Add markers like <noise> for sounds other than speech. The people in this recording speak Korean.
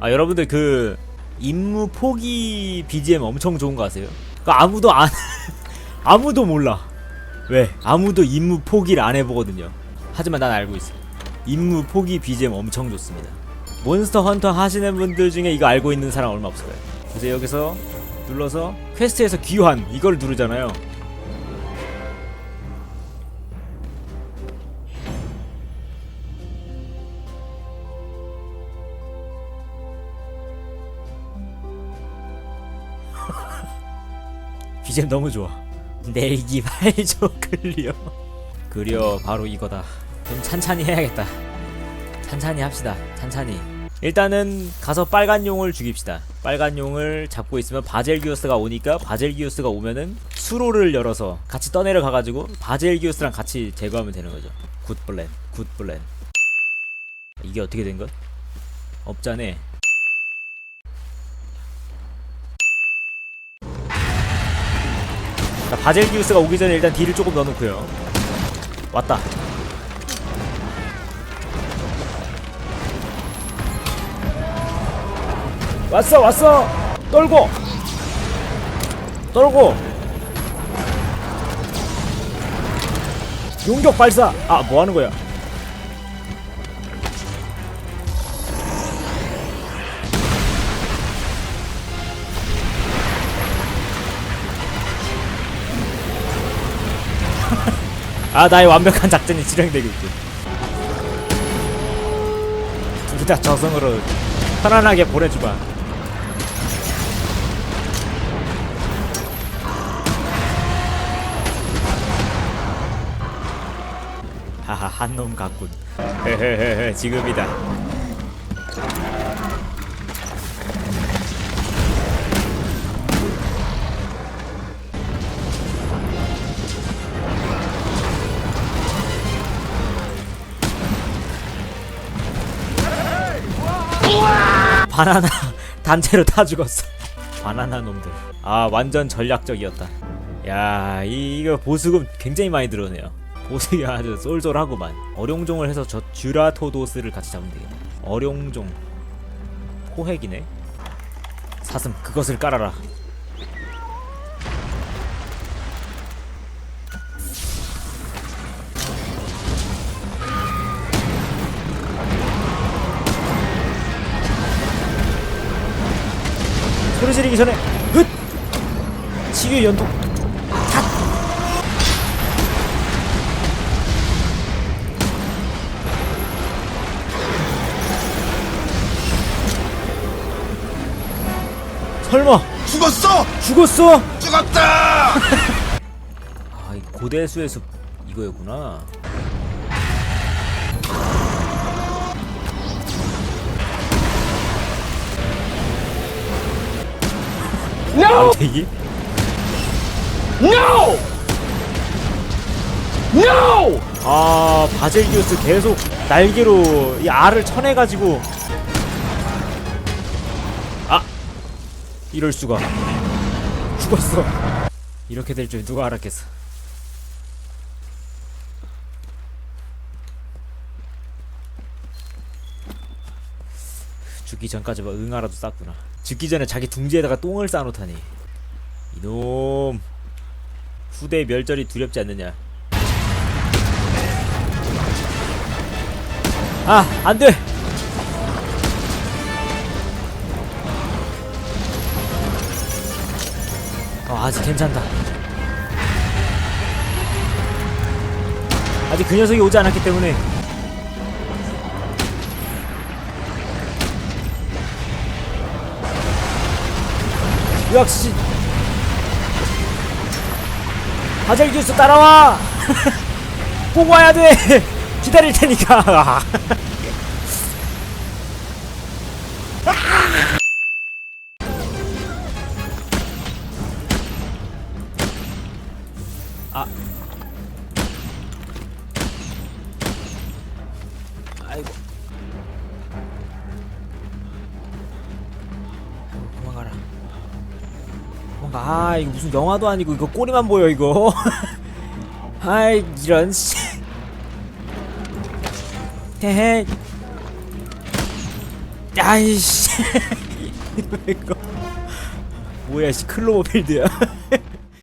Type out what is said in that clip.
아 여러분들 그 임무 포기 BGM 엄청 좋은 거 아세요? 그 아무도 안 <laughs> 아무도 몰라. 왜? 아무도 임무 포기를 안 해보거든요. 하지만 난 알고 있어. 임무 포기 BGM 엄청 좋습니다. 몬스터 헌터 하시는 분들 중에 이거 알고 있는 사람 얼마 거예요. 그래서 여기서 눌러서 퀘스트에서 귀환 이걸 누르잖아요. BGM 너무 좋아. 내기 발조 클리어. 그려 바로 이거다. 좀 찬찬히 해야겠다. 찬찬히 합시다. 찬찬히. 일단은 가서 빨간 용을 죽입시다. 빨간 용을 잡고 있으면 바젤기우스가 오니까 바젤기우스가 오면은 수로를 열어서 같이 떠내려 가가지고 바젤기우스랑 같이 제거하면 되는 거죠. 굿 플랜, 굿 플랜. 이게 어떻게 된 것? 없자네. 바젤기우스가 오기 전에 일단 딜을 조금 넣어놓고요. 왔다. 왔어, 왔어. 떨고, 떨고. 용격 발사. 아, 뭐 하는 거야? 아 나의 완벽한 작전이 실행되고 있군. 둘다 저승으로 편안하게 보내주마. 하하 한 놈 같군. 헤헤헤헤 지금이다 바나나 <laughs> 단체로 다 죽었어. 바나나 놈들. 아 완전 전략적이었다. 야 이, 이거 보수금 굉장히 많이 들어오네요. 보수가 아주 쏠쏠하구만. 어룡종을 해서 저 듀라토도스를 같이 잡으면 되겠다. 어룡종. 포획이네. 사슴 그것을 깔아라. 소리 지르기 전에 흑 치유 연속 탓 설마 죽었어! 죽었어? 죽었다! <laughs> 아, 이 고대수의 숲 이거였구나. 대기? No! No! 아, 바젤기우스 계속 날개로 이 알을 쳐내가지고. 아! 이럴 수가. 죽었어. 이렇게 될 줄 누가 알았겠어. 죽기 전까지 뭐 응아라도 쌌구나. 죽기 전에 자기 둥지에다가 똥을 싸놓다니. 이놈. 후대 멸절이 두렵지 않느냐. 아, 안 돼! 어, 아직 괜찮다. 아직 그 녀석이 오지 않았기 때문에. 역시! 바젤기우스 따라와! <laughs> 꼭 와야 돼! 기다릴 테니까! <laughs> 아. 아이고, 아, 이거 무슨 영화도 아니고 이거 꼬리만 보여 이거. <laughs> 아이 이런 씨. 헤헤. 야이씨 <laughs> 이거 뭐야 씨 클로버필드야 <laughs>